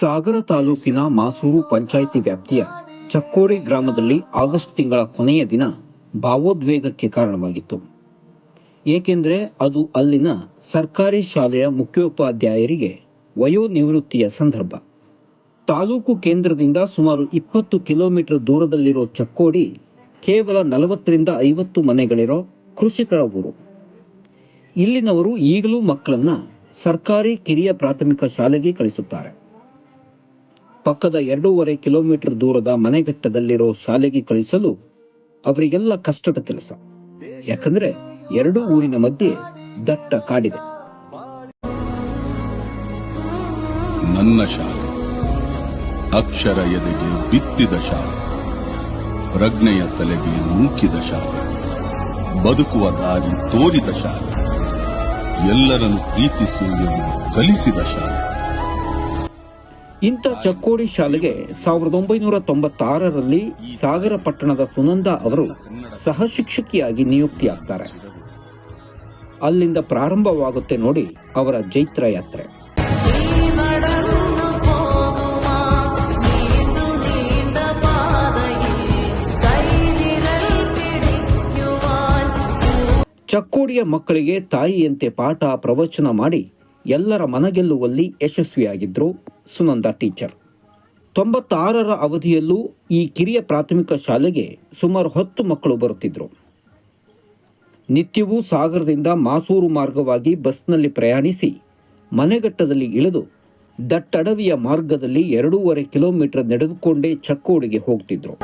ಸಾಗರ ತಾಲೂಕಿನ ಮಾಸೂರು ಪಂಚಾಯಿತಿ ವ್ಯಾಪ್ತಿಯ ಚಕ್ಕೋಡಿ ಗ್ರಾಮದಲ್ಲಿ ಆಗಸ್ಟ್ ತಿಂಗಳ ಕೊನೆಯ ದಿನ ಭಾವೋದ್ವೇಗಕ್ಕೆ ಕಾರಣವಾಗಿತ್ತು. ಏಕೆಂದರೆ ಅದು ಅಲ್ಲಿನ ಸರ್ಕಾರಿ ಶಾಲೆಯ ಮುಖ್ಯೋಪಾಧ್ಯಾಯರಿಗೆ ವಯೋನಿವೃತ್ತಿಯ ಸಂದರ್ಭ. ತಾಲೂಕು ಕೇಂದ್ರದಿಂದ ಸುಮಾರು ಇಪ್ಪತ್ತು ಕಿಲೋಮೀಟರ್ ದೂರದಲ್ಲಿರೋ ಚಕ್ಕೋಡಿ ಕೇವಲ ನಲವತ್ತರಿಂದ ಐವತ್ತು ಮನೆಗಳಿರೋ ಕೃಷಿಕರ ಊರು. ಇಲ್ಲಿನವರು ಈಗಲೂ ಮಕ್ಕಳನ್ನು ಸರ್ಕಾರಿ ಕಿರಿಯ ಪ್ರಾಥಮಿಕ ಶಾಲೆಗೆ ಕಳಿಸುತ್ತಾರೆ. ಪಕ್ಕದ ಎರಡೂವರೆ ಕಿಲೋಮೀಟರ್ ದೂರದ ಮನೆಘಟ್ಟದಲ್ಲಿರೋ ಶಾಲೆಗೆ ಕಳಿಸಲು ಅವರಿಗೆಲ್ಲ ಕಷ್ಟದ ಕೆಲಸ. ಯಾಕಂದ್ರೆ ಎರಡೂ ಊರಿನ ಮಧ್ಯೆ ದಟ್ಟ ಕಾಡಿದೆ. ನನ್ನ ಶಾಲೆ, ಅಕ್ಷರ ಎದೆಗೆ ಬಿತ್ತಿದ ಶಾಲೆ, ಪ್ರಜ್ಞೆಯ ತಲೆಗೆ ನೂಕಿದ ಶಾಲೆ, ಬದುಕುವ ದಾರಿ ತೋರಿದ ಶಾಲೆ, ಎಲ್ಲರನ್ನು ಪ್ರೀತಿಸುವುದನ್ನು ಕಲಿಸಿದ ಶಾಲೆ. ಇಂಥ ಚಕ್ಕೋಡಿ ಶಾಲೆಗೆ ಸಾವಿರದ ಒಂಬೈನೂರ ತೊಂಬತ್ತಾರರಲ್ಲಿ ಸಾಗರ ಪಟ್ಟಣದ ಸುನಂದ ಅವರು ಸಹಶಿಕ್ಷಕಿಯಾಗಿ ನಿಯುಕ್ತಿಯಾಗ್ತಾರೆ. ಅಲ್ಲಿಂದ ಪ್ರಾರಂಭವಾಗುತ್ತೆ ನೋಡಿ ಅವರ ಜೈತ್ರ ಯಾತ್ರೆ. ಚಕ್ಕೋಡಿಯ ಮಕ್ಕಳಿಗೆ ತಾಯಿಯಂತೆ ಪಾಠ ಪ್ರವಚನ ಮಾಡಿ ಎಲ್ಲರ ಮನಗೆಲ್ಲುವಲ್ಲಿ ಯಶಸ್ವಿಯಾಗಿದ್ದರು ಸುನಂದ ಟೀಚರ್. ತೊಂಬತ್ತಾರರ ಅವಧಿಯಲ್ಲೂ ಈ ಕಿರಿಯ ಪ್ರಾಥಮಿಕ ಶಾಲೆಗೆ ಸುಮಾರು ಹತ್ತು ಮಕ್ಕಳು ಬರುತ್ತಿದ್ದರು ನಿತ್ಯವೂ ಸಾಗರದಿಂದ ಮಾಸೂರು ಮಾರ್ಗವಾಗಿ ಬಸ್ನಲ್ಲಿ ಪ್ರಯಾಣಿಸಿ ಮನೆಗಟ್ಟದಲ್ಲಿ ಇಳಿದು ದಟ್ಟಡವಿಯ ಮಾರ್ಗದಲ್ಲಿ ಎರಡೂವರೆ ಕಿಲೋಮೀಟರ್ ನಡೆದುಕೊಂಡೇ ಚಕ್ಕೋಡಿಗೆ ಹೋಗ್ತಿದ್ರು.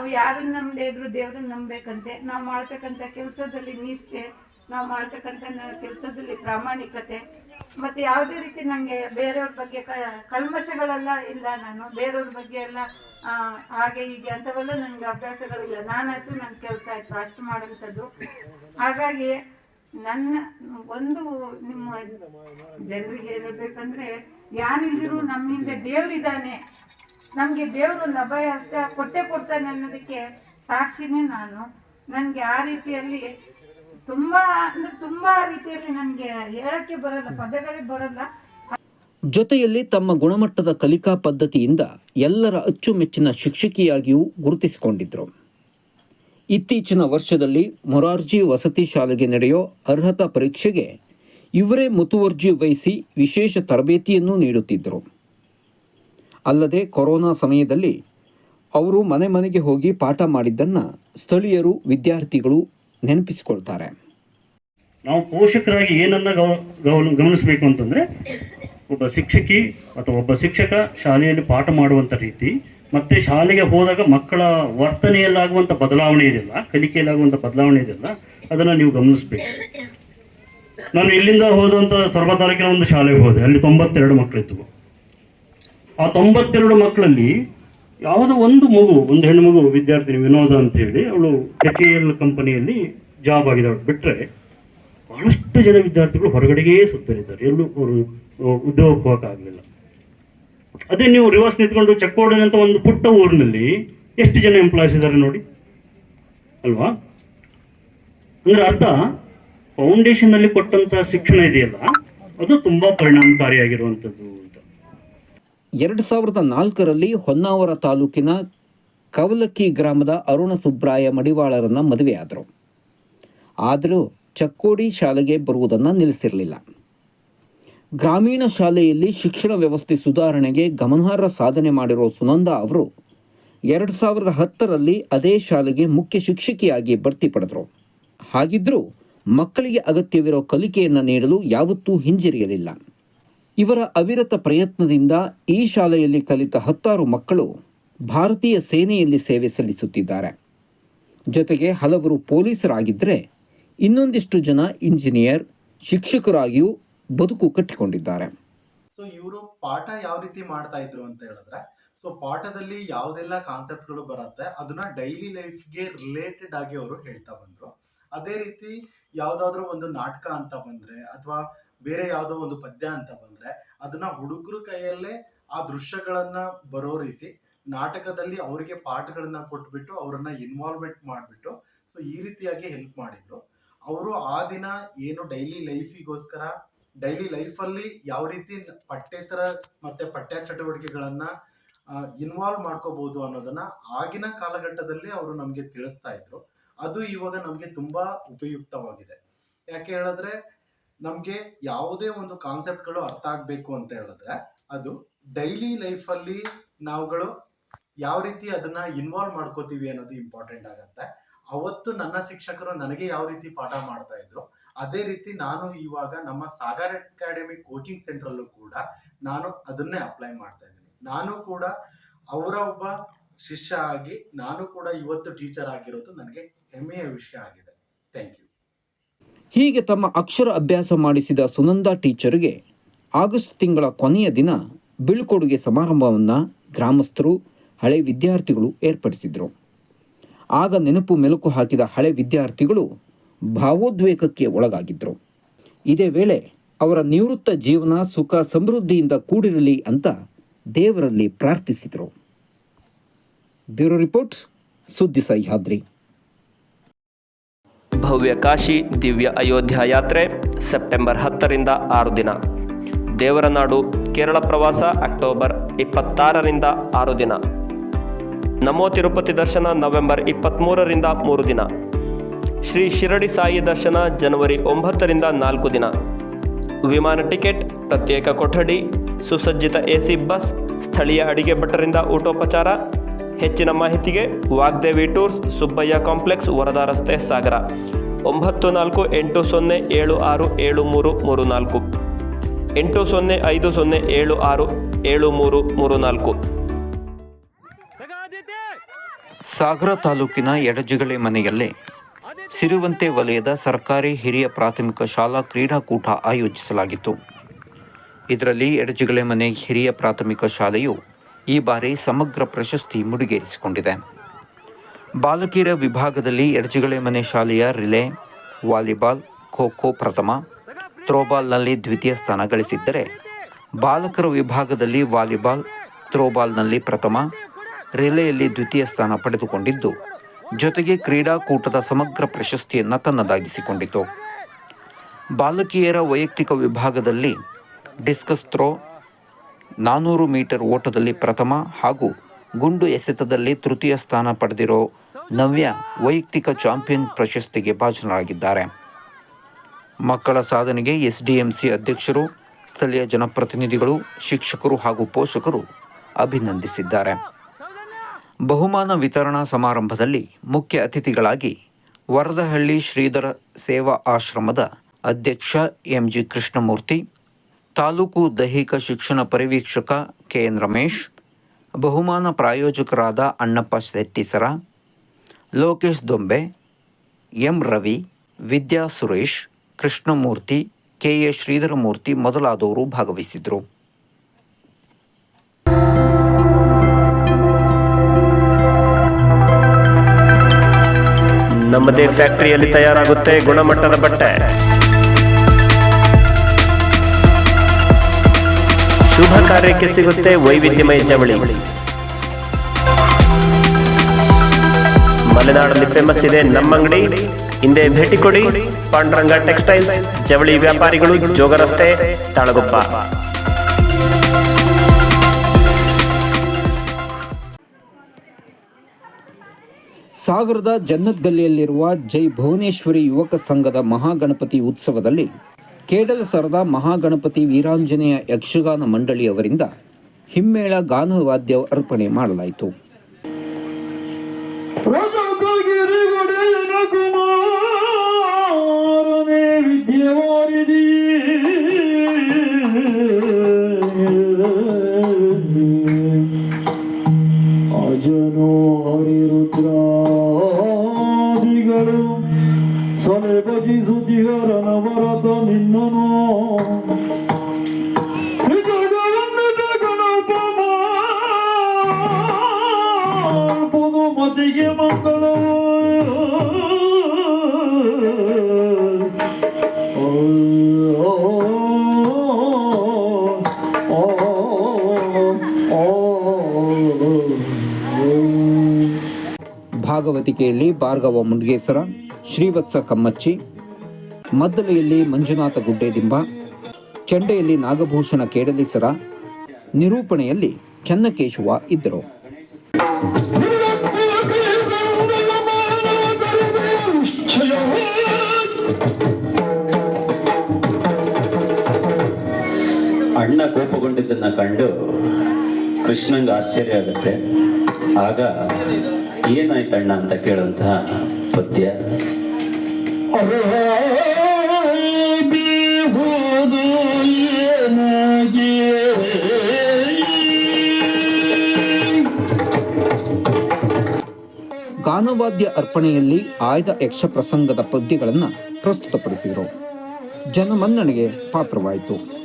ನಾವು ಯಾರನ್ನ ನಂಬದೇ ಇದ್ರು ದೇವ್ರನ್ನ ನಂಬಬೇಕಂತೆ, ನಾವು ಮಾಡ್ತಕ್ಕಂಥ ಕೆಲಸದಲ್ಲಿ ನಿಷ್ಠೆ, ನಾವು ಮಾಡ್ತಕ್ಕಂಥ ಕೆಲಸದಲ್ಲಿ ಪ್ರಾಮಾಣಿಕತೆ, ಮತ್ತೆ ಯಾವುದೇ ರೀತಿ ನನಗೆ ಬೇರೆಯವ್ರ ಬಗ್ಗೆ ಕಲ್ಮಶಗಳೆಲ್ಲ ಇಲ್ಲ ನಾನು. ಬೇರೆಯವ್ರ ಬಗ್ಗೆ ಎಲ್ಲ ಹಾಗೆ ಹೀಗೆ ಅಂಥವೆಲ್ಲ ನನಗೆ ಅಭ್ಯಾಸಗಳಿಲ್ಲ. ನಾನಾಯ್ತು ನನ್ನ ಕೆಲಸ ಆಯ್ತು, ಅಷ್ಟು ಮಾಡುವಂಥದ್ದು. ಹಾಗಾಗಿ ನನ್ನ ಒಂದು ನಿಮ್ಮ ಜನರಿಗೆ ಹೇಳಬೇಕಂದ್ರೆ ಯಾರಿದ್ರು ನಮ್ಮ ಹಿಂದೆ ದೇವರಿದ್ದಾನೆ. ನಮಗೆ ದೇವರು ನಭಯ ಹಸ್ತ ಕೊಟ್ಟೆ ಕೊಡ್ತಾನೆ ಅನ್ನೋದಕ್ಕೆ ಸಾಕ್ಷಿನೇ ನಾನು. ನನಗೆ ಆ ರೀತಿಯಲ್ಲಿ ತುಂಬಾ, ಅಂದ್ರೆ ತುಂಬಾ ರೀತಿಯಲ್ಲಿ ನನಗೆ ಹೇಳಕ್ಕೆ ಬರಲ್ಲ ಪದಗಳೇ ಬರಲ್ಲ. ಜೊತೆಯಲ್ಲಿ ತಮ್ಮ ಗುಣಮಟ್ಟದ ಕಲಿಕಾ ಪದ್ಧತಿಯಿಂದ ಎಲ್ಲರ ಅಚ್ಚುಮೆಚ್ಚಿನ ಶಿಕ್ಷಕಿಯಾಗಿಯೂ ಗುರುತಿಸಿಕೊಂಡಿದ್ದರು ಇತ್ತೀಚಿನ ವರ್ಷದಲ್ಲಿ ಮೊರಾರ್ಜಿ ವಸತಿ ಶಾಲೆಗೆ ನಡೆಯೋ ಅರ್ಹತಾ ಪರೀಕ್ಷೆಗೆ ಇವರೇ ಮುತುವರ್ಜಿ ವಹಿಸಿ ವಿಶೇಷ ತರಬೇತಿಯನ್ನು ನೀಡುತ್ತಿದ್ದರು. ಅಲ್ಲದೆ ಕೊರೋನಾ ಸಮಯದಲ್ಲಿ ಅವರು ಮನೆ ಮನೆಗೆ ಹೋಗಿ ಪಾಠ ಮಾಡಿದ್ದನ್ನು ಸ್ಥಳೀಯರು, ವಿದ್ಯಾರ್ಥಿಗಳು ನೆನಪಿಸಿಕೊಳ್ತಾರೆ. ನಾವು ಪೋಷಕರಾಗಿ ಏನನ್ನ ಗಮನಿಸಬೇಕು ಅಂತಂದ್ರೆ, ಒಬ್ಬ ಶಿಕ್ಷಕಿ ಅಥವಾ ಒಬ್ಬ ಶಿಕ್ಷಕ ಶಾಲೆಯಲ್ಲಿ ಪಾಠ ಮಾಡುವಂತ ರೀತಿ, ಮತ್ತೆ ಶಾಲೆಗೆ ಹೋದಾಗ ಮಕ್ಕಳ ವರ್ತನೆಯಲ್ಲಾಗುವಂಥ ಬದಲಾವಣೆ ಇದೆಯಲ್ಲ ಕಲಿಕೆಯಲ್ಲಾಗುವಂಥ ಬದಲಾವಣೆ ಇದೆಯಲ್ಲ ಅದನ್ನ ನೀವು ಗಮನಿಸಬೇಕು. ನಾನು ಇಲ್ಲಿಂದ ಹೋದಂಥ ಸೊರಬ ತಾಲೂಕಿನ ಒಂದು ಶಾಲೆಗೆ ಹೋದೆ, ಅಲ್ಲಿ ತೊಂಬತ್ತೆರಡು ಮಕ್ಕಳಿದ್ವು ಆ ತೊಂಬತ್ತೆರಡು ಮಕ್ಕಳಲ್ಲಿ ಯಾವುದೋ ಒಂದು ಮಗು, ಒಂದು ಹೆಣ್ಣು ಮಗು ವಿದ್ಯಾರ್ಥಿನಿ ವಿನೋದ ಅಂತ ಹೇಳಿ ಅವಳು ಎಚ್ ಎಲ್ ಕಂಪನಿಯಲ್ಲಿ ಜಾಬ್ ಆಗಿದ್ದಾಳೆ. ಬಿಟ್ಟರೆ ಬಹಳಷ್ಟು ಜನ ವಿದ್ಯಾರ್ಥಿಗಳು ಹೊರಗಡೆಗೇ ಸುತ್ತಲಿದ್ದಾರೆ. ಎಲ್ಲೂ ಅವರು ಉದ್ಯೋಗಕ್ಕೆ ಹೋಗಕ್ಕಾಗಲಿಲ್ಲ ಅದೇ ನೀವು ರಿವರ್ಸ್ ನಿಂತ್ಕೊಂಡು ಅಂತ ಒಂದು ಪುಟ್ಟ ಊರಿನಲ್ಲಿ ಎಷ್ಟು ಜನ ಎಂಪ್ಲಾಯ್ಸ್ ಇದ್ದಾರೆ ನೋಡಿ. ಅಲ್ವಾ? ಅಂದ್ರೆ ಅರ್ಥ ಫೌಂಡೇಶನ್ ಅಲ್ಲಿ ಕೊಟ್ಟಂತ ಶಿಕ್ಷಣ ಇದೆಯಲ್ಲ, ಅದು ತುಂಬಾ ಪರಿಣಾಮಕಾರಿಯಾಗಿರುವಂಥದ್ದು ಎರಡು ಸಾವಿರದ ನಾಲ್ಕರಲ್ಲಿ ಹೊನ್ನಾವರ ತಾಲೂಕಿನ ಕವಲಕ್ಕಿ ಗ್ರಾಮದ ಅರುಣ ಸುಬ್ರಾಯ ಮಡಿವಾಳರನ್ನ ಮದುವೆಯಾದರು. ಆದರೂ ಚಕ್ಕೋಡಿ ಶಾಲೆಗೆ ಬರುವುದನ್ನು ನಿಲ್ಲಿಸಿರಲಿಲ್ಲ. ಗ್ರಾಮೀಣ ಶಾಲೆಯಲ್ಲಿ ಶಿಕ್ಷಣ ವ್ಯವಸ್ಥೆ ಸುಧಾರಣೆಗೆ ಗಮನಾರ್ಹ ಸಾಧನೆ ಮಾಡಿರೋ ಸುನಂದ ಅವರು ಎರಡು ಸಾವಿರದ ಹತ್ತರಲ್ಲಿ ಅದೇ ಶಾಲೆಗೆ ಮುಖ್ಯ ಶಿಕ್ಷಕಿಯಾಗಿ ಬಡ್ತಿ ಪಡೆದರು. ಹಾಗಿದ್ದರೂ ಮಕ್ಕಳಿಗೆ ಅಗತ್ಯವಿರೋ ಕಲಿಕೆಯನ್ನು ನೀಡಲು ಯಾವತ್ತೂ ಹಿಂಜರಿಯಲಿಲ್ಲ. ಇವರ ಅವಿರತ ಪ್ರಯತ್ನದಿಂದ ಈ ಶಾಲೆಯಲ್ಲಿ ಕಲಿತ ಹತ್ತಾರು ಮಕ್ಕಳು ಭಾರತೀಯ ಸೇನೆಯಲ್ಲಿ ಸೇವೆ ಸಲ್ಲಿಸುತ್ತಿದ್ದಾರೆ. ಜೊತೆಗೆ ಹಲವರು ಪೊಲೀಸರಾಗಿದ್ದರೆ ಇನ್ನೊಂದಿಷ್ಟು ಜನ ಇಂಜಿನಿಯರ್, ಶಿಕ್ಷಕರಾಗಿಯೂ ಬದುಕು ಕಟ್ಟಿಕೊಂಡಿದ್ದಾರೆ. ಸೊ ಇವರು ಪಾಠ ಯಾವ ರೀತಿ ಮಾಡ್ತಾ ಇದ್ರು ಅಂತ ಹೇಳಿದ್ರೆ ಸೊ ಪಾಠದಲ್ಲಿ ಯಾವುದೆಲ್ಲ ಕಾನ್ಸೆಪ್ಟ್ಗಳು ಬರುತ್ತೆ, ಅದನ್ನ ಡೈಲಿ ಲೈಫ್ಗೆ ರಿಲೇಟೆಡ್ ಆಗಿ ಅವರು ಹೇಳ್ತಾ ಬಂದ್ರು. ಅದೇ ರೀತಿ ಯಾವುದಾದ್ರೂ ಒಂದು ನಾಟಕ ಅಂತ ಬಂದ್ರೆ, ಅಥವಾ ಬೇರೆ ಯಾವುದೋ ಒಂದು ಪದ್ಯ ಅಂತ ಬಂದ್ರೆ ಅದನ್ನ ಹುಡುಗರ ಕೈಯಲ್ಲೇ ಆ ದೃಶ್ಯಗಳನ್ನ ಬರೋ ರೀತಿ ನಾಟಕದಲ್ಲಿ ಅವರಿಗೆ ಪಾಠಗಳನ್ನ ಕೊಟ್ಬಿಟ್ಟು ಅವರನ್ನ ಇನ್ವಾಲ್ವ್ಮೆಂಟ್ ಮಾಡಿಬಿಟ್ಟು ಸೊ ಈ ರೀತಿಯಾಗಿ ಹೆಲ್ಪ್ ಮಾಡಿದ್ರು. ಅವರು ಆ ದಿನ ಏನು ಡೈಲಿ ಲೈಫಿಗೋಸ್ಕರ ಡೈಲಿ ಲೈಫಲ್ಲಿ ಯಾವ ರೀತಿ ಪಠ್ಯೇತರ ಮತ್ತೆ ಪಠ್ಯ ಚಟುವಟಿಕೆಗಳನ್ನ ಇನ್ವಾಲ್ವ್ ಮಾಡ್ಕೋಬಹುದು ಅನ್ನೋದನ್ನ ಆಗಿನ ಕಾಲಘಟ್ಟದಲ್ಲಿ ಅವರು ನಮ್ಗೆ ತಿಳಿಸ್ತಾ ಇದ್ರು. ಅದು ಇವಾಗ ನಮ್ಗೆ ತುಂಬಾ ಉಪಯುಕ್ತವಾಗಿದೆ. ಯಾಕೆ ಹೇಳಿದ್ರೆ ನಮ್ಗೆ ಯಾವುದೇ ಒಂದು ಕಾನ್ಸೆಪ್ಟ್ಗಳು ಅರ್ಥ ಆಗ್ಬೇಕು ಅಂತ ಹೇಳಿದ್ರೆ ಅದು ಡೈಲಿ ಲೈಫಲ್ಲಿ ನಾವುಗಳು ಯಾವ ರೀತಿ ಅದನ್ನ ಇನ್ವಾಲ್ವ್ ಮಾಡ್ಕೋತೀವಿ ಅನ್ನೋದು ಇಂಪಾರ್ಟೆಂಟ್ ಆಗತ್ತೆ. ಅವತ್ತು ನನ್ನ ಶಿಕ್ಷಕರು ನನಗೆ ಯಾವ ರೀತಿ ಪಾಠ ಮಾಡ್ತಾ ಇದ್ರು, ಅದೇ ರೀತಿ ನಾನು ಇವಾಗ ನಮ್ಮ ಸಾಗರ್ ಅಕಾಡೆಮಿ ಕೋಚಿಂಗ್ ಸೆಂಟರ್ ಅಲ್ಲೂ ಕೂಡ ನಾನು ಅದನ್ನೇ ಅಪ್ಲೈ ಮಾಡ್ತಾ ಇದ್ದೀನಿ. ನಾನು ಕೂಡ ಅವರ ಒಬ್ಬ ಶಿಷ್ಯ ಆಗಿ, ನಾನು ಕೂಡ ಇವತ್ತು ಟೀಚರ್ ಆಗಿರೋದು ನನಗೆ ಹೆಮ್ಮೆಯ ವಿಷಯ ಆಗಿದೆ. Thank you. ಹೀಗೆ ತಮ್ಮ ಅಕ್ಷರ ಅಭ್ಯಾಸ ಮಾಡಿಸಿದ ಸುನಂದ ಟೀಚರ್ಗೆ ಆಗಸ್ಟ್ ತಿಂಗಳ ಕೊನೆಯ ದಿನ ಬೀಳ್ಕೊಡುಗೆ ಸಮಾರಂಭವನ್ನು ಗ್ರಾಮಸ್ಥರು, ಹಳೆ ವಿದ್ಯಾರ್ಥಿಗಳು ಏರ್ಪಡಿಸಿದರು. ಆಗ ನೆನಪು ಮೆಲುಕು ಹಾಕಿದ ಹಳೆ ವಿದ್ಯಾರ್ಥಿಗಳು ಭಾವೋದ್ವೇಗಕ್ಕೆ ಒಳಗಾಗಿದ್ದರು ಇದೇ ವೇಳೆ ಅವರ ನಿವೃತ್ತ ಜೀವನ, ಸುಖ, ಸಮೃದ್ಧಿಯಿಂದ ಕೂಡಿರಲಿ ಅಂತ ದೇವರಲ್ಲಿ ಪ್ರಾರ್ಥಿಸಿದರು. ಬ್ಯೂರೋ ರಿಪೋರ್ಟ್, ಸುದ್ದಿ ಸಹ್ಯಾದ್ರಿ. ಭವ್ಯ ಕಾಶಿ ದಿವ್ಯ ಅಯೋಧ್ಯ ಯಾತ್ರೆ ಸೆಪ್ಟೆಂಬರ್ ಹತ್ತರಿಂದ ಆರು ದಿನ. ದೇವರನಾಡು, ಕೇರಳ ಪ್ರವಾಸ ಅಕ್ಟೋಬರ್ ಇಪ್ಪತ್ತಾರರಿಂದ ಆರು ದಿನ. ನಮೋ ತಿರುಪತಿ ದರ್ಶನ ನವೆಂಬರ್ ಇಪ್ಪತ್ತ್ಮೂರರಿಂದ ಮೂರು ದಿನ. ಶ್ರೀ ಶಿರಡಿ ಸಾಯಿ ದರ್ಶನ ಜನವರಿ ಒಂಬತ್ತರಿಂದ ನಾಲ್ಕು ದಿನ. ವಿಮಾನ ಟಿಕೆಟ್, ಪ್ರತ್ಯೇಕ ಕೊಠಡಿ, ಸುಸಜ್ಜಿತ ಎಸಿ ಬಸ್, ಸ್ಥಳೀಯ ಅಡಿಗೆ ಭಟ್ಟರಿಂದ ಊಟೋಪಚಾರ. ಹೆಚ್ಚಿನ ಮಾಹಿತಿಗೆ ವಾಗ್ದೇವಿ ಟೂರ್ಸ್, ಸುಬ್ಬಯ್ಯ ಕಾಂಪ್ಲೆಕ್ಸ್, ವರದಾ ರಸ್ತೆ, ಸಾಗರ. ಒಂಬತ್ತು ನಾಲ್ಕು ಎಂಟು ಸೊನ್ನೆ ಏಳು ಆರು ಏಳು ಮೂರು ಮೂರು ನಾಲ್ಕು. ಎಂಟು ಸೊನ್ನೆ ಐದು ಸೊನ್ನೆ ಏಳು ಆರು ಏಳು ಮೂರು ಮೂರು ನಾಲ್ಕು. ಸಾಗರ ತಾಲೂಕಿನ ಎಡಜಿಗಳೆ ಮನೆಯಲ್ಲೇ ಸಿರುವಂತೆ ವಲಯದ ಸರ್ಕಾರಿ ಹಿರಿಯ ಪ್ರಾಥಮಿಕ ಶಾಲಾ ಕ್ರೀಡಾಕೂಟ ಆಯೋಜಿಸಲಾಗಿತ್ತು. ಇದರಲ್ಲಿ ಎಡಜಿಗಳೆ ಮನೆ ಹಿರಿಯ ಪ್ರಾಥಮಿಕ ಶಾಲೆಯು ಈ ಬಾರಿ ಸಮಗ್ರ ಪ್ರಶಸ್ತಿ ಮುಡಿಗೇರಿಸಿಕೊಂಡಿದೆ. ಬಾಲಕಿಯರ ವಿಭಾಗದಲ್ಲಿ ಎಡಜಿಗಳೆ ಮನೆ ಶಾಲೆಯ ರಿಲೇ, ವಾಲಿಬಾಲ್, ಖೋ ಪ್ರಥಮ ಥ್ರೋಬಾಲ್ನಲ್ಲಿ ದ್ವಿತೀಯ ಸ್ಥಾನ ಗಳಿಸಿದ್ದರೆ ಬಾಲಕರ ವಿಭಾಗದಲ್ಲಿ ವಾಲಿಬಾಲ್ ಥ್ರೋಬಾಲ್ನಲ್ಲಿ ಪ್ರಥಮ, ರಿಲೆಯಲ್ಲಿ ದ್ವಿತೀಯ ಸ್ಥಾನ ಪಡೆದುಕೊಂಡಿದ್ದು, ಜೊತೆಗೆ ಕ್ರೀಡಾಕೂಟದ ಸಮಗ್ರ ಪ್ರಶಸ್ತಿಯನ್ನು ತನ್ನದಾಗಿಸಿಕೊಂಡಿತು. ಬಾಲಕಿಯರ ವೈಯಕ್ತಿಕ ವಿಭಾಗದಲ್ಲಿ ಡಿಸ್ಕಸ್ ಥ್ರೋ ನಾನ್ನೂರು ಮೀಟರ್ ಓಟದಲ್ಲಿ ಪ್ರಥಮ ಹಾಗೂ ಗುಂಡು ಎಸೆತದಲ್ಲಿ ತೃತೀಯ ಸ್ಥಾನ ಪಡೆದಿರೋ ನವ್ಯ ವೈಯಕ್ತಿಕ ಚಾಂಪಿಯನ್ ಪ್ರಶಸ್ತಿಗೆ ಭಾಜನರಾಗಿದ್ದಾರೆ. ಮಕ್ಕಳ ಸಾಧನೆಗೆ ಎಸ್ಡಿಎಂಸಿ ಅಧ್ಯಕ್ಷರು, ಸ್ಥಳೀಯ ಜನಪ್ರತಿನಿಧಿಗಳು, ಶಿಕ್ಷಕರು ಹಾಗೂ ಪೋಷಕರು ಅಭಿನಂದಿಸಿದ್ದಾರೆ. ಬಹುಮಾನ ವಿತರಣಾ ಸಮಾರಂಭದಲ್ಲಿ ಮುಖ್ಯ ಅತಿಥಿಗಳಾಗಿ ವರದಹಳ್ಳಿ ಶ್ರೀಧರ ಸೇವಾ ಆಶ್ರಮದ ಅಧ್ಯಕ್ಷ ಎಂಜಿ ಕೃಷ್ಣಮೂರ್ತಿ, ತಾಲೂಕು ದೈಹಿಕ ಶಿಕ್ಷಣ ಪರಿವೀಕ್ಷಕ ಕೆಎನ್ ರಮೇಶ್ ಬಹುಮಾನ ಪ್ರಾಯೋಜಕರಾದ Annappa ಶೆಟ್ಟಿಸರ, Lokesh Dombe, M Ravi, Vidya Suresh, Krishnamurthy, K A Shridharamurthy ಮೊದಲಾದವರು ಭಾಗವಹಿಸಿದರು. ನಮ್ಮದೇ ಫ್ಯಾಕ್ಟರಿಯಲ್ಲಿ ತಯಾರಾಗುತ್ತೆ ಗುಣಮಟ್ಟದ ಬಟ್ಟೆ. ಶುಭ ಕಾರ್ಯಕ್ಕೆ ಸಿಗುತ್ತೆ ವೈವಿಧ್ಯಮಯ ಜವಳಿ ಮಲೆನಾಡಲ್ಲಿ ಫೇಮಸ್ ಇದೆ ನಮ್ಮ ಅಂಗಡಿ. ಹಿಂದೆ ಭೇಟಿ ಕೊಡಿ. ಪಾಂಡುರಂಗ ಟೆಕ್ಸ್ಟೈಲ್ಸ್ ಜವಳಿ ವ್ಯಾಪಾರಿಗಳು, ಜೋಗ ರಸ್ತೆ, ತಾಳಗುಪ್ಪ. ಸಾಗರದ ಜನ್ನತ್ ಗಲ್ಲಿಯಲ್ಲಿರುವ ಜೈ ಭುವನೇಶ್ವರಿ ಯುವಕ ಸಂಘದ ಮಹಾಗಣಪತಿ ಉತ್ಸವದಲ್ಲಿ ಕೇಡಲಸರದ ಮಹಾಗಣಪತಿ ವೀರಾಂಜನೇಯ ಯಕ್ಷಗಾನ ಮಂಡಳಿಯವರಿಂದ ಹಿಮ್ಮೇಳ ಗಾನವಾದ್ಯ ಅರ್ಪಣೆ ಮಾಡಲಾಯಿತು. ಭಾಗವತಿಕೆಯಲ್ಲಿ ಭಾರ್ಗವ ಮುಂಡ್ಗೇಸರ ಶ್ರೀವತ್ಸ ಕಮ್ಮಚ್ಚಿ, ಮದ್ದಲೆಯಲ್ಲಿ ಮಂಜುನಾಥ ಗುಡ್ಡೇದಿಂಬ, ಚಂಡೆಯಲ್ಲಿ ನಾಗಭೂಷಣ ಕೇಡಲಿಸರ, ನಿರೂಪಣೆಯಲ್ಲಿ ಚನ್ನಕೇಶವ ಇದ್ದರು. ಅಣ್ಣ ಕೋಪಗೊಂಡಿದ್ದನ್ನ ಕಂಡು ಕೃಷ್ಣಂಗೆ ಆಶ್ಚರ್ಯ ಆಗುತ್ತೆ. ಆಗ ಏನಾಯ್ತಣ್ಣ ಅಂತ ಕೇಳುವಂತಹ ಪದ್ಯ? ಗಾನವಾದ್ಯ ಅರ್ಪಣೆಯಲ್ಲಿ ಆಯ್ದ ಯಕ್ಷ ಪ್ರಸಂಗದ ಪದ್ಯಗಳನ್ನು ಪ್ರಸ್ತುತಪಡಿಸಿದರು. ಜನಮನ್ನಣೆಗೆ ಪಾತ್ರವಾಯಿತು.